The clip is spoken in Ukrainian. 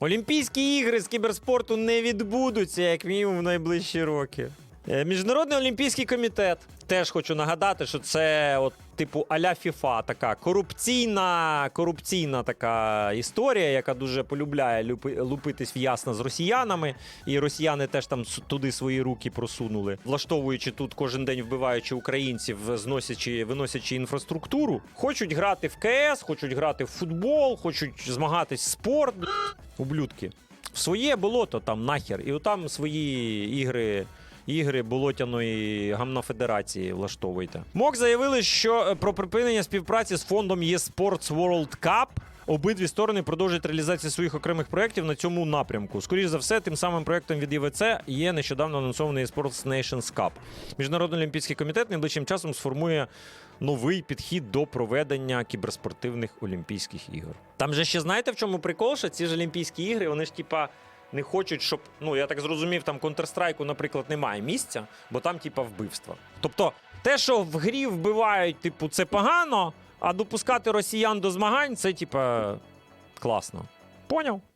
Олімпійські ігри з кіберспорту не відбудуться, як мінімум, в найближчі роки. Е, Міжнародний олімпійський комітет. Теж хочу нагадати, що це от типу аля ФІФА, така корупційна, корупційна така історія, яка дуже полюбляє лупитись в ясно з росіянами. І росіяни теж там туди свої руки просунули, влаштовуючи тут кожен день вбиваючи українців, зносячи, виносячи інфраструктуру. Хочуть грати в КС, хочуть грати в футбол, хочуть змагатись в спорт. Ублюдки. В своє болото там нахер. І отам свої ігри. Ігри болотяної гамнофедерації влаштовуйте. МОК заявили, що е, про припинення співпраці з фондом eSports World Cup обидві сторони продовжують реалізацію своїх окремих проєктів на цьому напрямку. Скоріше за все, тим самим проєктом від ЄВЦ є нещодавно анонсований eSports Nations Cup. Міжнародний олімпійський комітет найближчим часом сформує новий підхід до проведення кіберспортивних Олімпійських ігор. Там же ще знаєте, в чому прикол? Що ці ж Олімпійські ігри, вони ж типа. Не хочуть, щоб, ну я так зрозумів, там Counter-Strike, наприклад, немає місця, бо там, типа, вбивства. Тобто, те, що в грі вбивають, типу, це погано, а допускати росіян до змагань, це, типа, класно. Поняв?